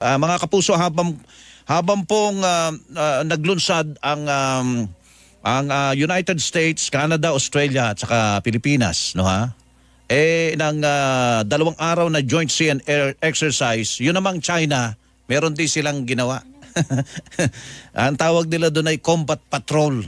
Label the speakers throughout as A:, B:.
A: Ah, mga kapuso habang habang pong ah, ah, naglunsad ang um, ang ah, United States, Canada, Australia at saka Pilipinas, no ha? Eh ng ah, dalawang araw na joint sea and air exercise, yun namang China, meron din silang ginawa. ang tawag nila doon ay combat patrol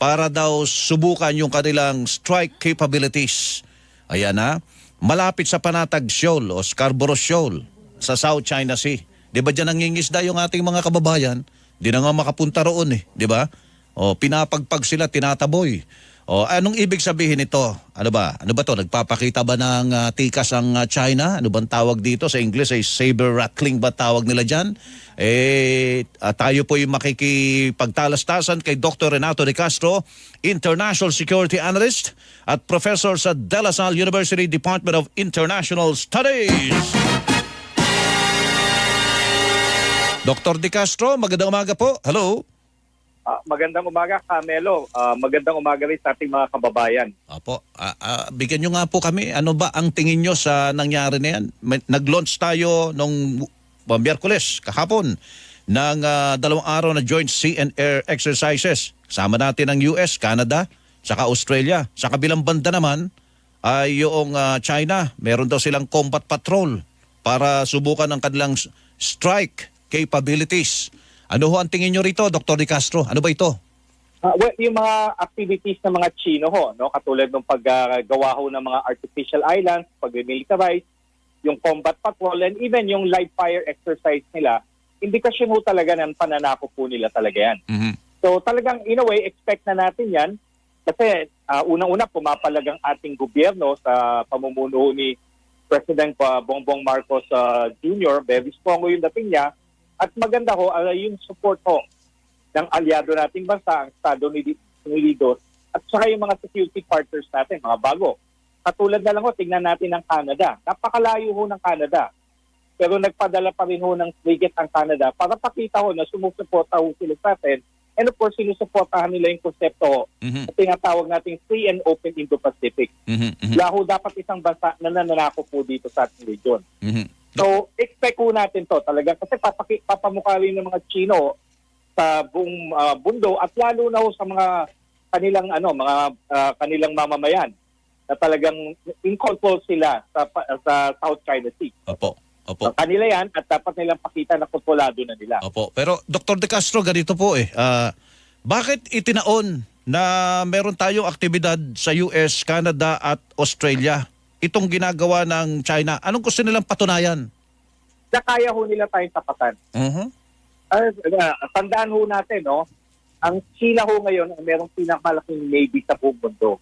A: para daw subukan yung kanilang strike capabilities. Ayan na, malapit sa Panatag Shoal o Scarborough Shoal sa South China Sea. Di ba dyan nangingisda yung ating mga kababayan? Di na nga makapunta roon eh, di ba? O pinapagpag sila, tinataboy. O anong ibig sabihin nito? Ano ba? Ano ba to? Nagpapakita ba ng ah, tikas ang ah, China? Ano bang tawag dito? Sa English ay saber rattling ba tawag nila dyan? Eh, ah, tayo po yung makikipagtalastasan kay Dr. Renato De Castro, International Security Analyst at Professor sa De La Salle University Department of International Studies. Dr. De Castro, magandang umaga po. Hello.
B: Ah, magandang umaga, Camelo. Ah, magandang umaga rin sa ating mga kababayan.
A: Apo, ah, ah, bigyan nyo nga po kami. Ano ba ang tingin nyo sa nangyari na yan? Nag-launch tayo nung uh, Miyerkules, kahapon, ng ah, dalawang araw na joint sea and air exercises. Kasama natin ang US, Canada, saka Australia. Sa kabilang banda naman ay yung ah, China. Meron daw silang combat patrol para subukan ang kanilang strike capabilities. Ano ho ang tingin nyo rito, Dr. Di Castro? Ano ba ito?
B: Ah, well, yung mga activities ng mga Chino ho, no, katulad ng paggawa ho ng mga artificial islands, pag-militarize, yung combat patrol, and even yung live fire exercise nila, indikasyon ho talaga ng pananako po nila talaga yan.
A: Mhm.
B: So talagang in a way, expect na natin yan kasi ah, unang-una pumapalag ang ating gobyerno sa pamumuno ni President ah, Bongbong Marcos ah, Jr. Very strong yung dating niya at maganda ho ah, yung support ho ng aliado nating bansa, ang Estado Uni- Unidos at saka yung mga security partners natin, mga bago. Katulad na lang ho, tingnan natin ang Canada. Napakalayo ho ng Canada. Pero nagpadala pa rin ho ng frigate ang Canada para pakita ho na sumusuporta ho sila sa atin. And of course, sinusuportahan nila yung konsepto ho
A: Mhm.
B: na tinatawag nating free and open Indo-Pacific.
A: Mhm. Mhm.
B: Wala ho dapat isang bansa na nananako po dito sa ating region.
A: Mhm.
B: So, expect po natin to talaga kasi papaki, papamukha rin ng mga Chino sa buong ah, bundo at lalo na ho sa mga kanilang ano mga ah, kanilang mamamayan na talagang in control sila sa sa South China Sea.
A: Opo. Opo.
B: Sa kanila yan at dapat nilang pakita na kontrolado na nila.
A: Opo. Pero Dr. De Castro, ganito po eh. Ah, bakit itinaon na meron tayong aktibidad sa US, Canada at Australia? Itong ginagawa ng China. Anong gusto nilang patunayan?
B: Na kaya ho nila tayong tapatan. Ah, ah, tandaan ho natin, no? Ang China ho ngayon ang merong pinakamalaking navy sa buong mundo.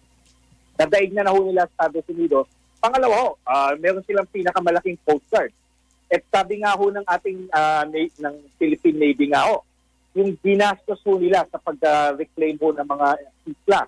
B: Nadaig na na ho nila sa Estados Unidos. Pangalawa ho, ah, meron silang pinakamalaking coast guard. At sabi nga ho ng ating ah, na- ng Philippine Navy nga ho, yung ginastos ho nila sa pag-reclaim ho ng mga isla,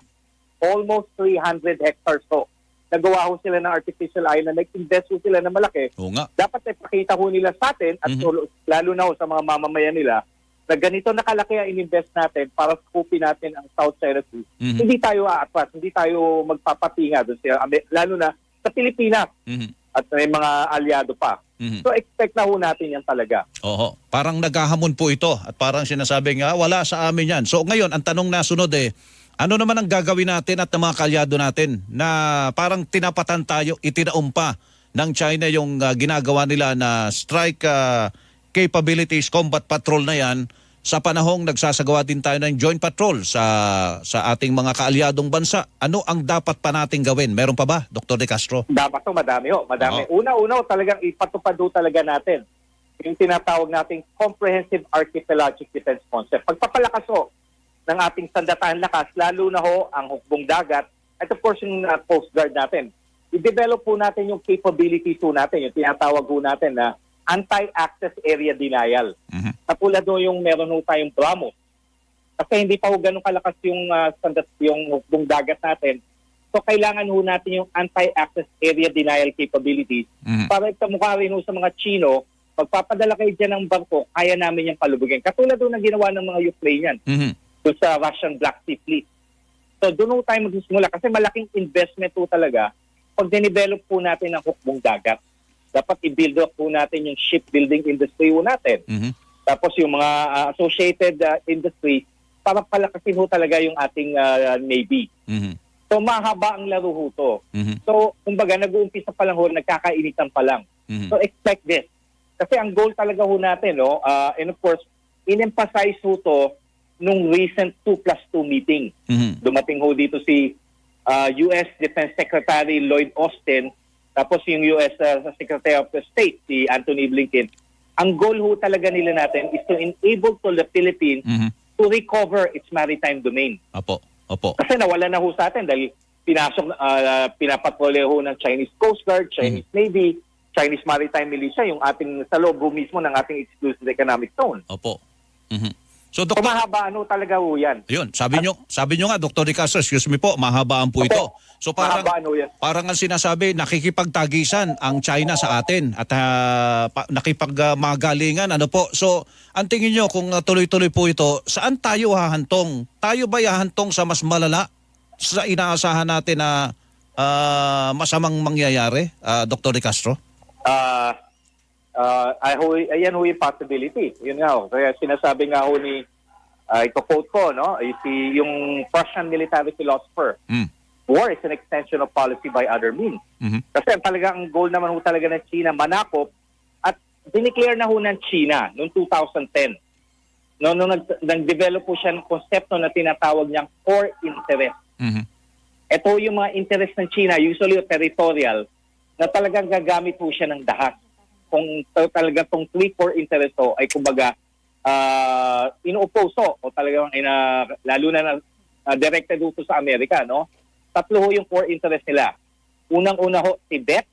B: almost 300 hectares ho. Nagawa ho sila ng artificial island, nag-invest ho sila ng malaki
A: Oo nga.
B: dapat ay pakita ho nila sa atin at
A: Mhm.
B: lalo- na ho sa mga mamamayan nila na ganito nakalaki ang ininvest natin para skupin natin ang South China Sea.
A: Mhm.
B: Hindi tayo aatras, hindi tayo magpapatinga doon sa lalo na sa Pilipinas
A: Mhm.
B: at may mga aliado pa.
A: Mhm.
B: So expect na ho natin yan talaga.
A: Oo. Parang naghahamon po ito at parang sinasabi nga wala sa amin yan. So ngayon, ang tanong na sunod eh, ano naman ang gagawin natin at ng mga kalyado natin na parang tinapatan tayo, itinaumpa ng China yung ah, ginagawa nila na strike ah, capabilities, combat patrol na yan sa panahong nagsasagawa din tayo ng joint patrol sa sa ating mga kaalyadong bansa. Ano ang dapat pa nating gawin? Meron pa ba, Dr. De Castro?
B: Dapat to madami ho, madami. Una-una ho, talagang ipatupad talaga natin yung tinatawag nating comprehensive archipelagic defense concept. Pagpapalakas ho ng ating sandatahan lakas, lalo na ho ang hukbong dagat at of course yung uh, Coast Guard natin. I-develop po natin yung capabilities ho natin, yung tinatawag ho natin na anti-access area denial.
A: Mhm.
B: Katulad ho yung meron ho tayong BRAMO. Kasi hindi pa ho ganun kalakas yung, uh, sandat, yung hukbong dagat natin. So kailangan ho natin yung anti-access area denial capabilities
A: Mhm.
B: para itamukha rin ho sa mga Chino, magpapadala kayo dyan ng bangko, kaya namin yung palubugin. Katulad ho ng ginawa ng mga Ukrainian
A: Mhm.
B: Doon sa Russian Black Sea Fleet. So doon tayo magsisimula kasi malaking investment ho talaga pag dinevelop po natin ang hukbong dagat. dapat i-build up po natin yung shipbuilding industry po natin.
A: Mhm.
B: Tapos yung mga ah, associated ah, industry, para palakasin ho talaga yung ating ah, Navy.
A: Mhm.
B: So mahaba ang laro ho to.
A: Mhm.
B: So, kumbaga, nag-uumpisa pa lang ho, nagkakainitan pa lang.
A: Mhm.
B: So, expect this. Kasi ang goal talaga ho natin, no, uh, and of course, in-emphasize ho to nung recent 2 plus 2 meeting.
A: Mhm.
B: Dumating ho dito si uh, U.S. Defense Secretary Lloyd Austin, tapos yung U.S. uh, Secretary of State, si Anthony Blinken. Ang goal ho talaga nila natin is to enable to the Philippines
A: Mhm.
B: to recover its maritime domain.
A: Opo. Opo.
B: Kasi nawala na ho sa atin dahil pinasok, uh, pinapatrolya ho ng Chinese Coast Guard, Chinese Navy, Chinese Maritime Militia, yung ating sa loob mismo ng ating exclusive economic zone.
A: Opo. Mhm. So Dr.
B: mahaba ano talaga ho yan.
A: Yun, sabi nyo, sabi nyo nga Dr. De Castro, excuse me po, mahabaan po
B: Opo.
A: ito. So parang
B: mahaba ano yan.
A: parang ang sinasabi, nakikipagtagisan ang China sa atin at uh, pa, nakipagmagalingan ano po. So ang tingin nyo kung uh, tuloy-tuloy po ito, saan tayo hahantong? Tayo ba hahantong sa mas malala sa inaasahan natin na ah, masamang mangyayari, ah, Dr. De Castro?
B: Uh, uh, ay ho, ayan ho yung possibility. Yun nga ho. Kaya sinasabi nga ho ni, uh, ito quote ko, no? ay Si, yung Prussian military philosopher,
A: Mm.
B: war is an extension of policy by other means.
A: Mhm.
B: Kasi ang talagang goal naman ho talaga ng China, manakop, at dineclare na ho ng China noong 2010. No, nung nag, nag-develop po siya ng konsepto na tinatawag niyang core interest.
A: Mhm.
B: Ito yung mga interest ng China, usually territorial, na talagang gagamit po siya ng dahas. Kung talaga tong three core interest ho, ay kumbaga uh, inuuposo o talagang ina, lalo na, na uh, directed ho to sa Amerika, no? Tatlo ho yung core interest nila. Unang-una ho, Tibet,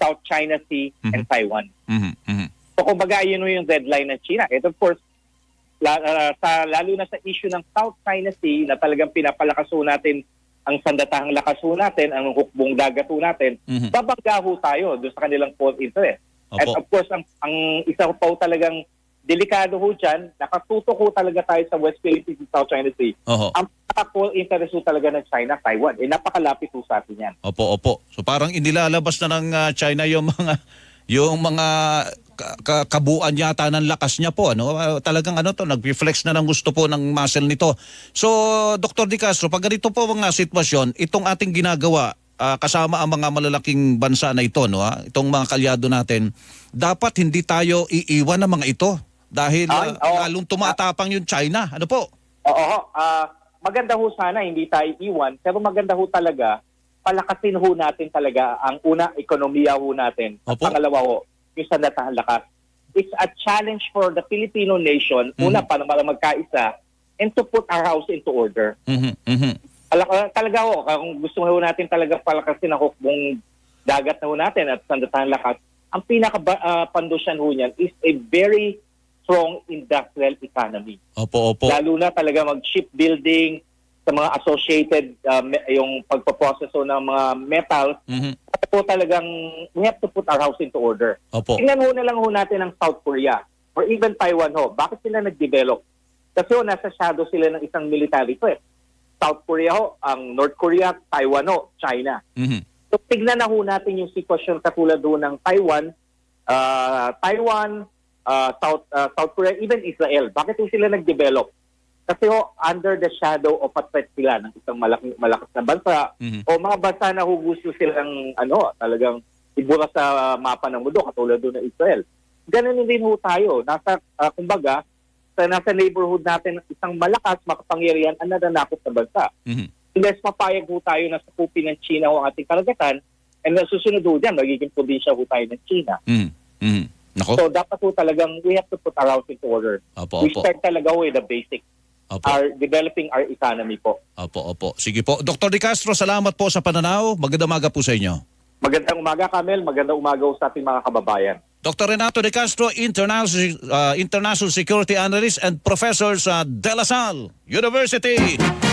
B: South China Sea, and Taiwan.
A: Mhm. Mhm.
B: So kumbaga yun yung red line ng China. And of course, la, ah, sa, lalo na sa issue ng South China Sea na talagang pinapalakas natin ang sandatahang lakas ho natin, ang hukbong dagat ho natin,
A: Mhm.
B: babangga ho tayo doon sa kanilang core interest. At
A: Opo.
B: of course, ang, ang isa pa ho talagang delikado ho dyan, nakatutok ho talaga tayo sa West Philippines and South China Sea.
A: Oho.
B: Ang core interest ho talaga ng China, Taiwan. Eh, napakalapit ho sa atin yan.
A: Opo, opo. So parang inilalabas na ng ah, China yung mga yung mga ka- ka- kabuuan yata ng lakas niya po ano Ah, talagang ano to nag-reflex na ng gusto po ng muscle nito. So Dr. Di Castro, pag ganito po mga sitwasyon, itong ating ginagawa ah, kasama ang mga malalaking bansa na ito no ha? itong mga kalyado natin, dapat hindi tayo iiwan ng mga ito dahil
B: Ay,
A: ah, lalong tumatapang yung China. Ano po?
B: Oo, ah maganda ho sana hindi tayo iwan, pero maganda ho talaga palakasin ho natin talaga ang una, ekonomiya ho natin. At
A: Opo.
B: pangalawa ho, yung sandatahan lakas. It's a challenge for the Filipino nation, una, para para magkaisa, and to put our house into order.
A: Mhm. Mhm.
B: Ala- talaga ho, kung gusto ho natin talaga palakasin ang hukbong dagat na ho natin at sandatahan lakas, ang pinaka-pandusyan ho niyan is a very strong industrial economy
A: Opo, opo.
B: lalo na talaga mag-shipbuilding sa mga associated uh, me- yung pagpaproseso ng mga metals,
A: Mhm.
B: Po talagang we have to put our house into order.
A: Opo.
B: Tingnan ho na lang ho natin ang South Korea or even Taiwan ho. Bakit sila nag-develop? Kasi ho, nasa shadow sila ng isang military threat. South Korea ho, ang North Korea, Taiwan ho, China.
A: Mhm.
B: So tignan na ho natin yung sitwasyon katulad ho ng Taiwan, uh, Taiwan, uh, South uh, South Korea, even Israel. Bakit ho sila nag-develop? Kasi ho, under the shadow of a threat sila ng isang malaking, malakas na bansa
A: Mhm.
B: o mga bansa na ho gusto silang ano, talagang ibura sa mapa ng mundo katulad ho ng Israel. Ganun din ho tayo. Nasa, uh, kumbaga, sa nasa neighborhood natin isang malakas, makapangyarihan ang nananakot na bansa
A: Mhm.
B: unless papayag ho tayo na sakupin ng China ang ating karagatan, and susunod ho dyan, magiging probinsya ho tayo ng China.
A: Mhm. Mhm. Nako.
B: So dapat ho talagang we have to put our house into order.
A: Opo,
B: we
A: opo.
B: start talaga ho with the basics.
A: Opo.
B: Our developing our economy po.
A: Opo, opo. Sige po. Dr. De Castro, salamat po sa pananaw. Magandang umaga po sa inyo.
B: Magandang umaga, Kamel. Magandang umaga sa ating mga kababayan.
A: Dr. Renato De Castro, International, uh, International Security Analyst and Professor sa De La Salle University.